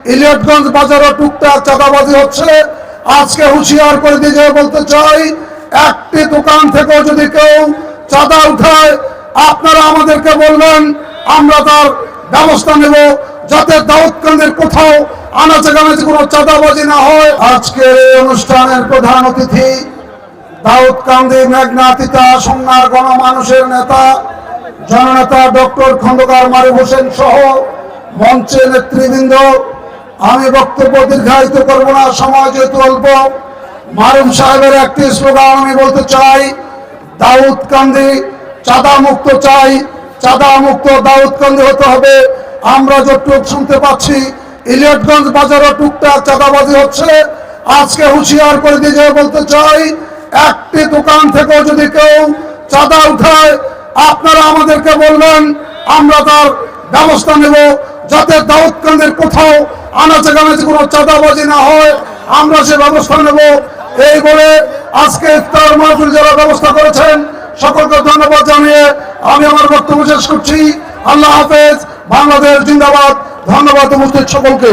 ইলিয়টগঞ্জ বাজারে টুকটাক চাঁদাবাজি হচ্ছে। আজকে হুঁশিয়ার করে দিয়ে বলতে চাই, একটি দোকান থেকেও যদি কেউ চাঁদা উঠায়, আপনারা আমাদেরকে বলবেন, আমরা তার ব্যবস্থা নেব। যাতে দাউদকান্দের কোথাও আনাচে কানাচে কোনো চাঁদাবাজি না হয়। আজকে এই অনুষ্ঠানের প্রধান অতিথি দাউদকান্দি মেঘনাতিতা সোনার গণমানুষের নেতা, জননেতা ডক্টর খন্দকার মারুফ হোসেন সহ মঞ্চের নেতৃবৃন্দ। আমি বক্তব্য দীর্ঘায়িত করব না, সময় যেহেতু অল্প মারুফ সাহেবের একটি স্লোগান আমি বলতে চাই দাউদকান্দি চাঁদা মুক্ত চাই চাঁদা মুক্ত দাউদ কান্দি হতে হবে। আমরা যতটুকু শুনতে পাচ্ছি, ইলিয়টগঞ্জ বাজারে টুকটাক চাঁদাবাজি হচ্ছে। আজকে হুঁশিয়ার করে দিয়ে বলতে চাই, একটি দোকান থেকেও যদি কেউ চাঁদা উঠায়, আপনারা আমাদেরকে বলবেন, আমরা তার ব্যবস্থা নেব। যাতে দাউদ দাউদকান্দের কোথাও আনাচে কানাচে কোনো চাঁদাবাজি না হয়, আমরা সে ব্যবস্থা নেব। এই বলে আজকে ইফতার মাহফিল যারা ব্যবস্থা করেছেন, সকলকে ধন্যবাদ জানিয়ে আমি আমার বক্তব্য শেষ করছি। আল্লাহ হাফেজ, বাংলাদেশ জিন্দাবাদ। ধন্যবাদ উপস্থিত সকলকে।